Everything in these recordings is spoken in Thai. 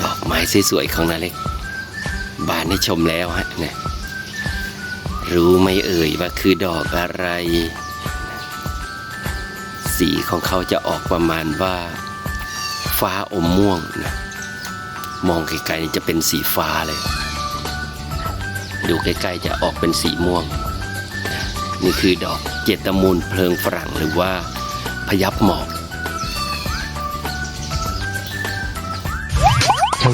ดอกไม้สวยๆของนาเล็ก บานให้ชมแล้วฮะเนี่ยรู้ไหมเอ่ยว่าคือดอกอะไร สีของเขาจะออกประมาณว่า ฟ้าอมม่วงนะ มองไกลๆนี่จะเป็นสีฟ้าเลย ดูใกล้ๆจะออกเป็นสีม่วง นี่คือดอกเจตมูลเพลิงฝรั่งหรือว่าพยับหมอก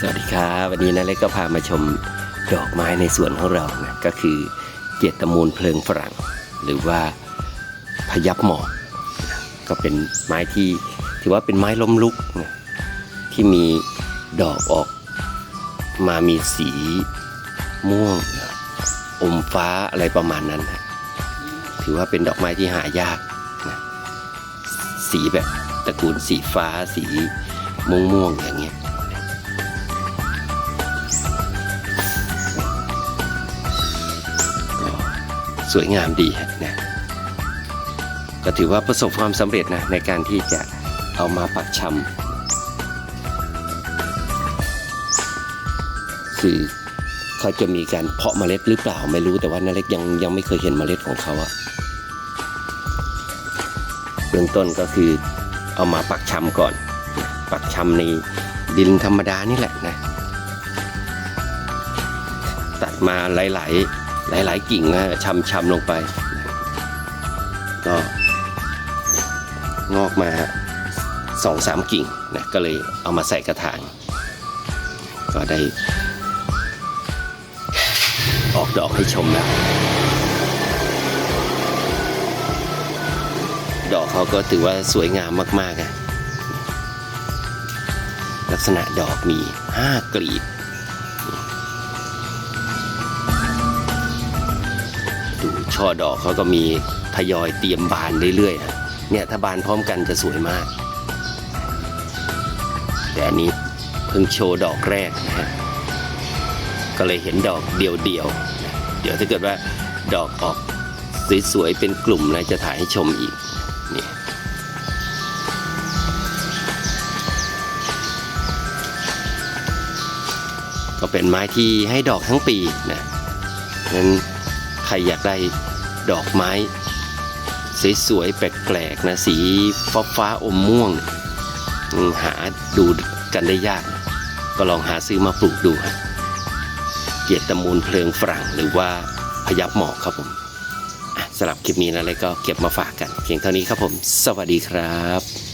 สวัสดีครับวันนี้นาเล็กก็พามาชมดอกไม้ในสวนของเรานะก็คือเจตมูลเพลิงฝรั่ง หรือว่าพยับหมอกก็เป็นไม้ที่ถือว่าเป็นไม้ล้มลุกนะที่มีดอกออกมามีสีม่วงอมฟ้าอะไรประมาณนั้นนะถือว่าเป็นดอกไม้ที่หายากนะสีแบบตระกูลสีฟ้าสีม่วงม่วงๆอย่างเงี้ย สวยงามดีนะก็ถือว่าประสบความสำเร็จนะในการที่จะเอามาปักชำคือเขาจะมีการเพาะเมล็ดหรือเปล่าไม่รู้แต่ว่านาเล็กยังยังไม่เคยเห็นเมล็ดของเขาอะเบื้องต้นก็คือเอามาปักชำก่อน ปักชำในดินธรรมดานี่แหละนะ ตัดมาหลายๆ หลายๆ กิ่งนะชำๆลงไป ก็งอกมาสองสามกิ่งนะก็เลยเอามาใส่กระถาง ก็ได้ ออกดอกให้ชมแล้ว ดอกเขาก็ถือว่าสวยงามมากๆอะลักษณะดอกมีห้ากลีบ ดูช่อดอกเขาก็มีทยอยเตรียมบานเรื่อยๆนะเนี่ยถ้าบานพร้อมกันจะสวยมาก แต่อันนี้เพิ่งโชว์ดอกแรกนะฮะก็เลยเห็นดอกเดียวๆ เดี๋ยวถ้าเกิดว่าดอกออกสวยๆเป็นกลุ่มนะจะถ่ายให้ชมอีกเนี่ยก็เป็นไม้ที่ให้ดอกทั้งปีนะนั้น ใครอยากได้ดอกไม้ สวยๆแปลกๆนะสีฟ้าฟ้าอมม่วง หาดูกันได้ยาก ก็ลองหาซื้อมาปลูกดูฮะเกียรติมูลเพลิงฝรั่งหรือว่าพยับหมอกครับผมสำหรับคลิปนี้นะเลยก็เก็บมาฝากกันเพียงเท่านี้ครับผม สวัสดีครับ